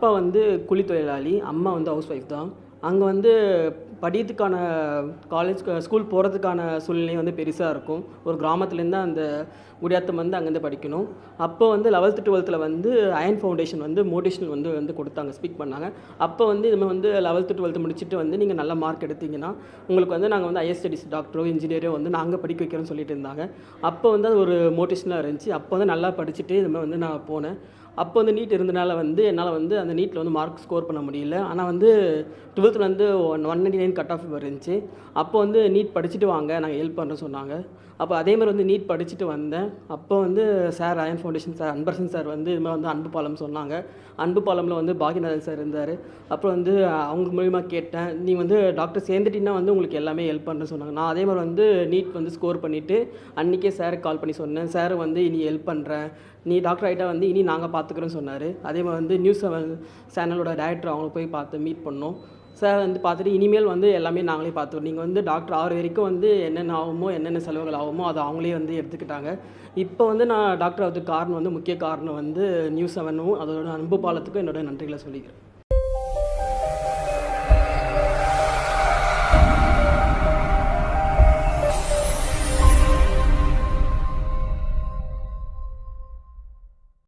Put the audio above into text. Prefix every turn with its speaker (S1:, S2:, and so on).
S1: அப்பா வந்து கூலி தொழிலாளி அம்மா வந்து ஹவுஸ் ஒய்ஃப் தான். அங்கே வந்து படிக்கிறதுக்கான காலேஜ் ஸ்கூல் போகிறதுக்கான சூழ்நிலை வந்து பெருசாக இருக்கும். ஒரு கிராமத்துலேருந்து அந்த குடியாத்தம் வந்து அங்கேருந்து படிக்கணும். அப்போ வந்து லெவல்த்து டுவெல்த்தில் வந்து அயன் ஃபவுண்டேஷன் வந்து மோட்டிவேஷனல் வந்து வந்து கொடுத்தாங்க ஸ்பீக் பண்ணாங்க. அப்போ வந்து இதுமாதிரி வந்து லெவல்த்து டுவெல்த்து முடிச்சுட்டு வந்து நீங்கள் நல்ல மார்க் எடுத்தீங்கன்னா உங்களுக்கு வந்து நாங்கள் வந்து ஹையர் ஸ்டடிஸ் டாக்டரோ இன்ஜினியரோ வந்து நாங்கள் படிக்க வைக்கிறோம்னு சொல்லிட்டு இருந்தாங்க. அப்போ வந்து அது ஒரு மோட்டிவேஷனாக இருந்துச்சு. அப்போ வந்து நல்லா படிச்சுட்டு இதுமாதிரி வந்து நான் போனேன். அப்போ வந்து நீட் இருந்தனால வந்து என்னால் வந்து அந்த நீட்டில் வந்து மார்க் ஸ்கோர் பண்ண முடியல. ஆனால் வந்து டுவெல்த்தில் வந்து one one ninety nine cut off இருந்துச்சு. அப்போ வந்து நீட் படிச்சுட்டு வாங்க நாங்கள் ஹெல்ப் பண்ணுறோம் சொன்னாங்க. அப்போ அதே மாதிரி வந்து நீட் படிச்சுட்டு வந்தேன். அப்போ வந்து sir iron foundation sir Anbarasan sir வந்து இது மாதிரி வந்து அன்பு பாலம் சொன்னாங்க. அன்பு பாலமில் வந்து பாகியநாதன் சார் இருந்தார். அப்புறம் வந்து அவங்க மூலிமா கேட்டேன். நீ வந்து டாக்டர் சேர்ந்துட்டின்னா வந்து உங்களுக்கு எல்லாமே ஹெல்ப் பண்ணுறேன்னு சொன்னாங்க. நான் அதே மாதிரி வந்து நீட் வந்து ஸ்கோர் பண்ணிவிட்டு அன்றைக்கே சாருக்கு கால் பண்ணி சொன்னேன். சார் வந்து இனி ஹெல்ப் பண்ணுறேன் நீ டாக்டர் ஆகிட்டா வந்து இனி நாங்கள் பார்த்துக்குறோன்னு சொன்னார். அதே மாதிரி வந்து நியூஸ் செவன் சேனலோட டேரக்டர் அவங்களை போய் பார்த்து மீட் பண்ணோம். சார் வந்து பார்த்துட்டு இனிமேல் வந்து எல்லாமே நாங்களே பார்த்துக்கிறோம். நீங்கள் வந்து டாக்டர் ஆகிற வரைக்கும் வந்து என்னென்ன ஆகுமோ என்னென்ன செலவுகள் ஆகுமோ அதை அவங்களே வந்து எடுத்துக்கிட்டாங்க. இப்போ வந்து நான் டாக்டர் ஆகிறதுக்கு காரணம் வந்து முக்கிய காரணம் வந்து நியூஸ் செவனும் அதோட அன்பு பாலத்துக்கும் என்னோட நன்றிகளை சொல்லிக்கிறேன்.